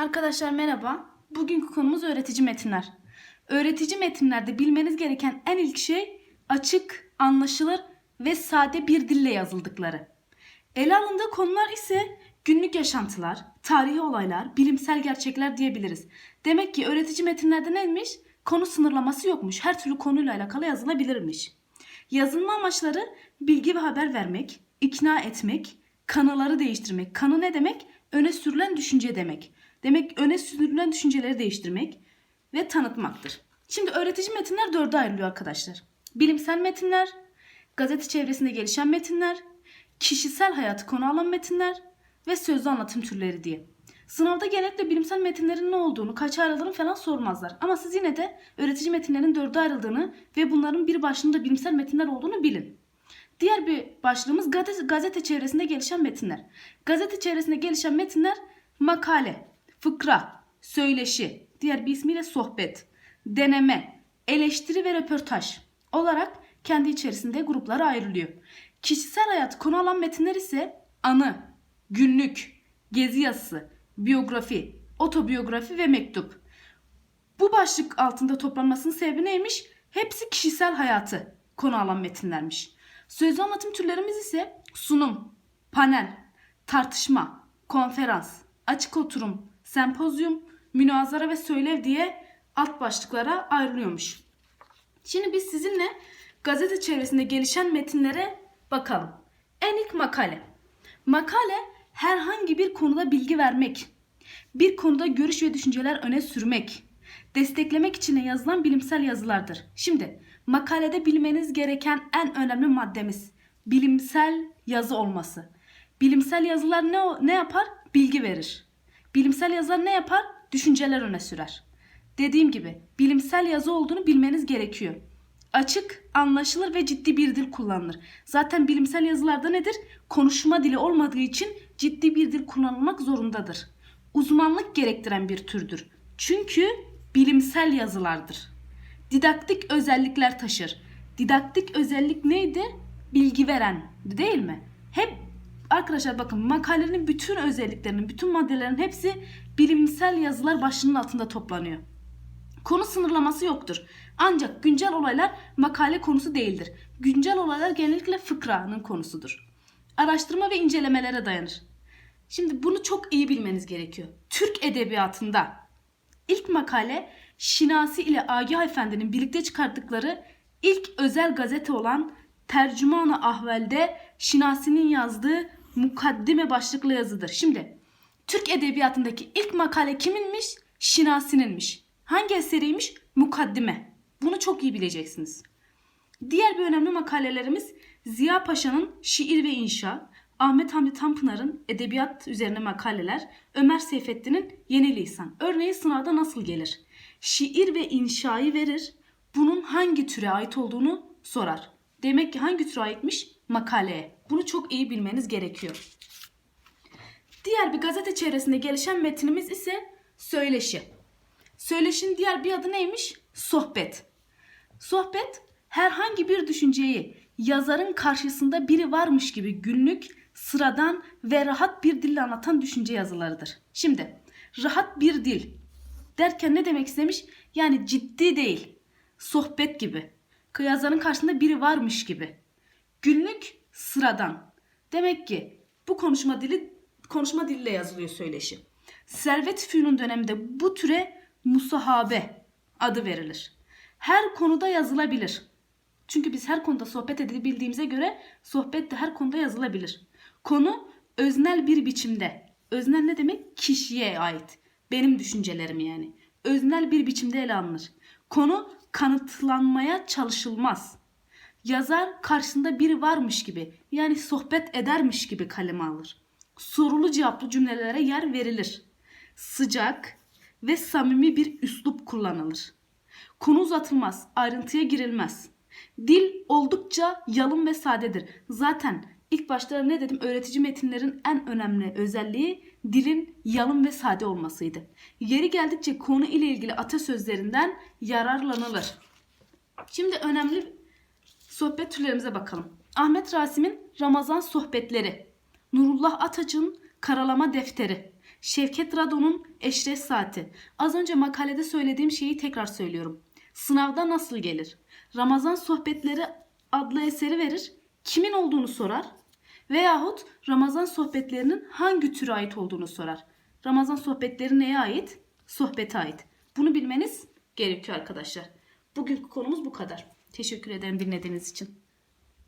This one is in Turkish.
Arkadaşlar merhaba. Bugünkü konumuz öğretici metinler. Öğretici metinlerde bilmeniz gereken en ilk şey açık, anlaşılır ve sade bir dille yazıldıkları. Ele alındığı konular ise günlük yaşantılar, tarihi olaylar, bilimsel gerçekler diyebiliriz. Demek ki öğretici metinlerde neymiş? Konu sınırlaması yokmuş. Her türlü konuyla alakalı yazılabilirmiş. Yazılma amaçları bilgi ve haber vermek, ikna etmek, kanıları değiştirmek. Kanı ne demek? Öne sürülen düşünce demek. Demek öne sürülen düşünceleri değiştirmek ve tanıtmaktır. Şimdi öğretici metinler dörde ayrılıyor arkadaşlar. Bilimsel metinler, gazete çevresinde gelişen metinler, kişisel hayatı konu alan metinler ve sözlü anlatım türleri diye. Sınavda genellikle bilimsel metinlerin ne olduğunu, kaç ayrıldığını falan sormazlar. Ama siz yine de öğretici metinlerin dörde ayrıldığını ve bunların bir başlığında bilimsel metinler olduğunu bilin. Diğer bir başlığımız gazete, gazete çevresinde gelişen metinler. Gazete çevresinde gelişen metinler makale, fıkra, söyleşi, diğer bir ismiyle sohbet, deneme, eleştiri ve röportaj olarak kendi içerisinde gruplara ayrılıyor. Kişisel hayat konu alan metinler ise anı, günlük, gezi yazısı, biyografi, otobiyografi ve mektup. Bu başlık altında toplanmasının sebebi neymiş? Hepsi kişisel hayatı konu alan metinlermiş. Sözlü anlatım türlerimiz ise sunum, panel, tartışma, konferans, açık oturum, sempozyum, münazara ve söylev diye alt başlıklara ayrılıyormuş. Şimdi biz sizinle gazete çevresinde gelişen metinlere bakalım. En ilk makale. Makale herhangi bir konuda bilgi vermek, bir konuda görüş ve düşünceler öne sürmek, desteklemek için yazılan bilimsel yazılardır. Şimdi makalede bilmeniz gereken en önemli maddemiz bilimsel yazı olması. Bilimsel yazılar ne ne yapar? Bilgi verir. Bilimsel yazılar ne yapar? Düşünceler öne sürer. Dediğim gibi bilimsel yazı olduğunu bilmeniz gerekiyor. Açık, anlaşılır ve ciddi bir dil kullanılır. Zaten bilimsel yazılarda nedir? Konuşma dili olmadığı için ciddi bir dil kullanılmak zorundadır. Uzmanlık gerektiren bir türdür. Çünkü bilimsel yazılardır. Didaktik özellikler taşır. Didaktik özellik neydi? Bilgi veren değil mi? Hep arkadaşlar bakın makalenin bütün özelliklerinin, bütün maddelerin hepsi bilimsel yazılar başlığının altında toplanıyor. Konu sınırlaması yoktur. Ancak güncel olaylar makale konusu değildir. Güncel olaylar genellikle fıkranın konusudur. Araştırma ve incelemelere dayanır. Şimdi bunu çok iyi bilmeniz gerekiyor. Türk edebiyatında ilk makale Şinasi ile Agah Efendi'nin birlikte çıkarttıkları ilk özel gazete olan Tercüman-ı Ahvel'de Şinasi'nin yazdığı mukaddime başlıklı yazıdır. Şimdi Türk edebiyatındaki ilk makale kiminmiş? Şinasi'ninmiş. Hangi eseriymiş? Mukaddime. Bunu çok iyi bileceksiniz. Diğer bir önemli makalelerimiz Ziya Paşa'nın Şiir ve İnşa, Ahmet Hamdi Tanpınar'ın Edebiyat üzerine makaleler, Ömer Seyfettin'in Yeni Lisan. Örneği sınavda nasıl gelir? Şiir ve inşayı verir, bunun hangi türe ait olduğunu sorar. Demek ki hangi türe aitmiş? Makaleye. Bunu çok iyi bilmeniz gerekiyor. Diğer bir gazete çevresinde gelişen metinimiz ise söyleşi. Söyleşinin diğer bir adı neymiş? Sohbet. Sohbet herhangi bir düşünceyi yazarın karşısında biri varmış gibi günlük, sıradan ve rahat bir dille anlatan düşünce yazılarıdır. Şimdi rahat bir dil derken ne demek istemiş? Yani ciddi değil. Sohbet gibi. Yazarın karşısında biri varmış gibi. Günlük, sıradan. Demek ki bu konuşma dili konuşma diliyle yazılıyor söyleşi. Servet Fünun döneminde bu türe musahabe adı verilir. Her konuda yazılabilir. Çünkü biz her konuda sohbet edebildiğimize göre sohbet de her konuda yazılabilir. Konu öznel bir biçimde. Öznel ne demek? Kişiye ait. Benim düşüncelerim yani. Öznel bir biçimde ele alınır. Konu kanıtlanmaya çalışılmaz. Yazar karşısında biri varmış gibi yani sohbet edermiş gibi kaleme alır. Sorulu cevaplı cümlelere yer verilir. Sıcak ve samimi bir üslup kullanılır. Konu uzatılmaz, ayrıntıya girilmez. Dil oldukça yalın ve sadedir. Zaten ilk başta ne dedim? Öğretici metinlerin en önemli özelliği dilin yalın ve sade olmasıydı. Yeri geldikçe konu ile ilgili atasözlerinden yararlanılır. Şimdi önemli sohbet türlerimize bakalım. Ahmet Rasim'in Ramazan sohbetleri, Nurullah Ataç'ın Karalama defteri, Şevket Radon'un Eşref Saati. Az önce makalede söylediğim şeyi tekrar söylüyorum. Sınavda nasıl gelir? Ramazan Sohbetleri adlı eseri verir. Kimin olduğunu sorar. Veyahut Ramazan sohbetlerinin hangi türe ait olduğunu sorar. Ramazan sohbetleri neye ait? Sohbete ait. Bunu bilmeniz gerekiyor arkadaşlar. Bugünkü konumuz bu kadar. Teşekkür ederim dinlediğiniz için.